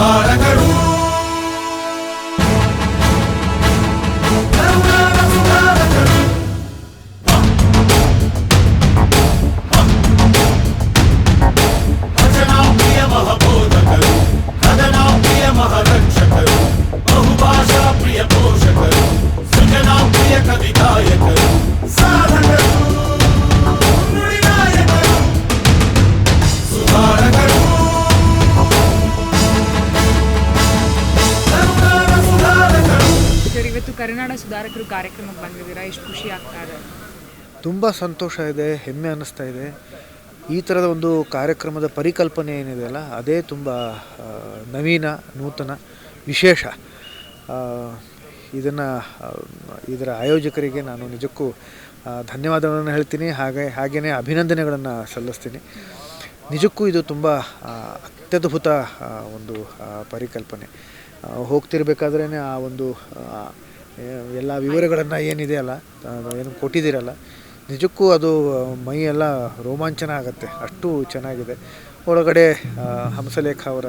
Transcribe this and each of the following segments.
ಸುಧಾರಕರು ಇವತ್ತು ಕರುನಾಡ ಸುಧಾರಕರು ಕಾರ್ಯಕ್ರಮಕ್ಕೆ ಬಂದಿದ್ದೀರಾ? ಎಷ್ಟು ಖುಷಿ ಆಗ್ತಾ ಇದೆ? ತುಂಬ ಸಂತೋಷ ಇದೆ, ಹೆಮ್ಮೆ ಅನ್ನಿಸ್ತಾ ಇದೆ. ಈ ಥರದ ಒಂದು ಕಾರ್ಯಕ್ರಮದ ಪರಿಕಲ್ಪನೆ ಏನಿದೆಯಲ್ಲ ಅದೇ ತುಂಬ ನವೀನ, ನೂತನ, ವಿಶೇಷ. ಇದನ್ನು ಇದರ ಆಯೋಜಕರಿಗೆ ನಾನು ನಿಜಕ್ಕೂ ಧನ್ಯವಾದಗಳನ್ನು ಹೇಳ್ತೀನಿ. ಹಾಗೆ ಹಾಗೆಯೇ ಅಭಿನಂದನೆಗಳನ್ನು ಸಲ್ಲಿಸ್ತೀನಿ. ನಿಜಕ್ಕೂ ಇದು ತುಂಬ ಅತ್ಯದ್ಭುತ ಒಂದು ಪರಿಕಲ್ಪನೆ. ಹೋಗ್ತಿರ್ಬೇಕಾದ್ರೇ ಆ ಒಂದು ಎಲ್ಲ ವಿವರಗಳನ್ನು ಏನಿದೆ ಅಲ್ಲ ಏನು ಕೊಟ್ಟಿದ್ದೀರಲ್ಲ ನಿಜಕ್ಕೂ ಅದು ಮೈ ಎಲ್ಲ ರೋಮಾಂಚನ ಆಗುತ್ತೆ ಅಷ್ಟು ಚೆನ್ನಾಗಿದೆ. ಒಳಗಡೆ ಹಂಸಲೇಖ ಅವರ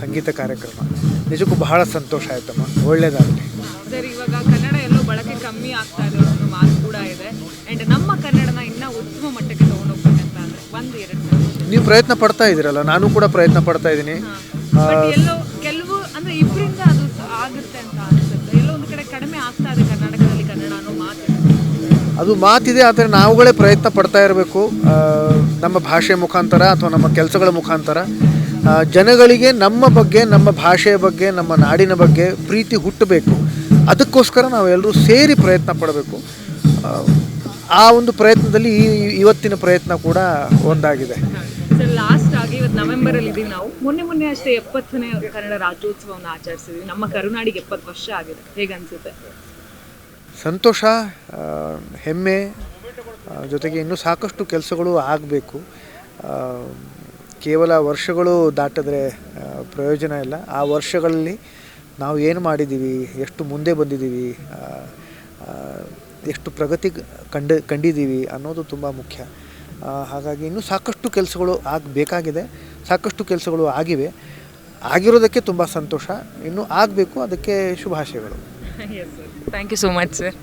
ಸಂಗೀತ ಕಾರ್ಯಕ್ರಮ. ನಿಜಕ್ಕೂ ಬಹಳ ಸಂತೋಷ ಆಯ್ತಮ್ಮ ಒಳ್ಳೇದಾಗಲಿ. ಸರ್ ಇವಾಗ ಕನ್ನಡ ಎಲ್ಲೋ ಬಳಕೆ ಕಮ್ಮಿ ಆಗ್ತಾ ಇದೆ ಅನ್ನೋ ಮಾತು ಕೂಡ ಇದೆ. ಆ್ಯಂಡ್ ನಮ್ಮ ಕನ್ನಡನ ಇನ್ನೂ ಉತ್ತಮ ಮಟ್ಟಕ್ಕೆ ತೊಗೊಂಡೋಗ್ಬೇಕು ಅಂತ ಅಂದರೆ ಒಂದು ಎರಡು ನೀವು ಪ್ರಯತ್ನ ಪಡ್ತಾ ಇದ್ದೀರಲ್ಲ ನಾನು ಕೂಡ ಪ್ರಯತ್ನ ಪಡ್ತಾ ಇದ್ದೀನಿ. ಬಟ್ ಎಲ್ಲೋ ಕೆಲವು ಅಂದರೆ ಇಬ್ಬರಿಂದ ಅದು ಆಗುತ್ತೆ ಅಂತ ಅನಿಸುತ್ತೆ. ಎಲ್ಲೋ ಒಂದು ಕಡೆ ಅದು ಮಾತಿದೆ, ಆದರೆ ನಾವುಗಳೇ ಪ್ರಯತ್ನ ಪಡ್ತಾ ಇರಬೇಕು. ನಮ್ಮ ಭಾಷೆ ಮುಖಾಂತರ ಅಥವಾ ನಮ್ಮ ಕೆಲಸಗಳ ಮುಖಾಂತರ. ಜನಗಳಿಗೆ ನಮ್ಮ ಬಗ್ಗೆ, ನಮ್ಮ ಭಾಷೆಯ ಬಗ್ಗೆ, ನಮ್ಮ ನಾಡಿನ ಬಗ್ಗೆ ಪ್ರೀತಿ ಹುಟ್ಟಬೇಕು. ಅದಕ್ಕೋಸ್ಕರ ನಾವೆಲ್ಲರೂ ಸೇರಿ ಪ್ರಯತ್ನ ಪಡಬೇಕು. ಆ, ಒಂದು ಪ್ರಯತ್ನದಲ್ಲಿ ಈ ಇವತ್ತಿನ ಪ್ರಯತ್ನ ಕೂಡ ಒಂದಾಗಿದೆ. ಸರ್ ಲಾಸ್ಟ್ ಆಗಿ ಇವತ್ತು ನವೆಂಬರಲ್ಲಿ ಇದ್ದೀವಿ ನಾವು. ಮೊನ್ನೆ ಮೊನ್ನೆ ಅಷ್ಟೇ ಎಪ್ಪತ್ತನೇ ಕನ್ನಡ ರಾಜ್ಯೋತ್ಸವವನ್ನು ಆಚರಿಸಿದ್ವಿ. ನಮ್ಮ ಕರುನಾಡಿಗೆ ಎಪ್ಪತ್ತು ವರ್ಷ ಆಗಿದೆ. ಹೇಗನ್ಸುತ್ತೆ ಸಂತೋಷ ಹೆಮ್ಮೆ ಜೊತೆಗೆ ಇನ್ನೂ ಸಾಕಷ್ಟು ಕೆಲಸಗಳು ಆಗಬೇಕು. ಕೇವಲ ವರ್ಷಗಳು ದಾಟಿದ್ರೆ ಪ್ರಯೋಜನ ಇಲ್ಲ. ಆ ವರ್ಷಗಳಲ್ಲಿ ನಾವು ಏನು ಮಾಡಿದ್ದೀವಿ ಎಷ್ಟು ಮುಂದೆ ಬಂದಿದ್ದೀವಿ ಎಷ್ಟು ಪ್ರಗತಿ ಕಂಡು ಕಂಡಿದ್ದೀವಿ ಅನ್ನೋದು ತುಂಬ ಮುಖ್ಯ. ಹಾಗಾಗಿ ಇನ್ನೂ ಸಾಕಷ್ಟು ಕೆಲಸಗಳು ಆಗಬೇಕಾಗಿದೆ ಸಾಕಷ್ಟು ಕೆಲಸಗಳು ಆಗಿವೆ. ಆಗಿರೋದಕ್ಕೆ ತುಂಬ ಸಂತೋಷ. ಇನ್ನೂ ಆಗಬೇಕು. ಅದಕ್ಕೆ ಶುಭಾಶಯಗಳು. Thank you so much sir